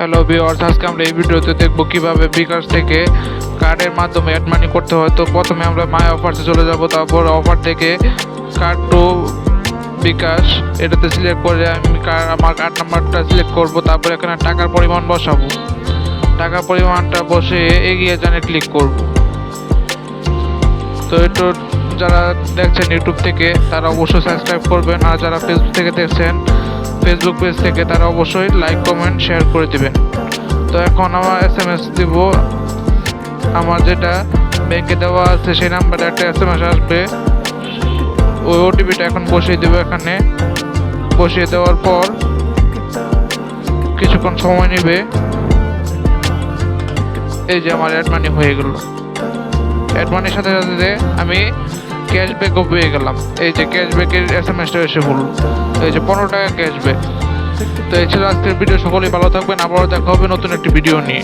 Hello viewers আজকে আমরা এই ভিডিওতে দেখব কীভাবে বিকাশ থেকে কার্ডের মাধ্যমে অ্যাড মানি করতে হয়। তো প্রথমে আমরা মাই অফারসে চলে যাব, তারপর অফার থেকে কার্ড টু বিকাশ, এটাতে সিলেক্ট করে আমি আমার কার্ড নাম্বারটা সিলেক্ট করব, তারপর এখানে টাকার পরিমাণ বসাবো। টাকার পরিমাণটা বসে এগিয়ে জানে ক্লিক করব। তো একটু যারা দেখছেন ইউটিউব থেকে, তারা অবশ্যই সাবস্ক্রাইব করবেন, আর যারা ফেসবুক থেকে দেখছেন ফেসবুক পেজ থেকে তারা অবশ্যই লাইক কমেন্ট শেয়ার করে দিবেন তো এখন আমার এস এম এস দিব। আমার যেটা ব্যাংকে দেওয়া আছে, সেই নাম্বারে একটা এস এম এস আসবে ওই ওটিপিটা এখন বসিয়ে দেবো এখানে। বসিয়ে দেওয়ার পর কিছুক্ষণ সময় নেবে। এই যে আমার অ্যাড মানি হয়ে গেল। অ্যাড মানির সাথে সাথে আমি ক্যাশব্যাকও পেয়ে গেলাম। এই যে ক্যাশব্যাকের এস এম এসটা এসে বলল। এই যে পনেরো টাকা ক্যাশব্যাক তো এই আজকের ভিডিও সকলেই ভালো থাকবেন। আবারও দেখা হবে নতুন একটি ভিডিও নিয়ে।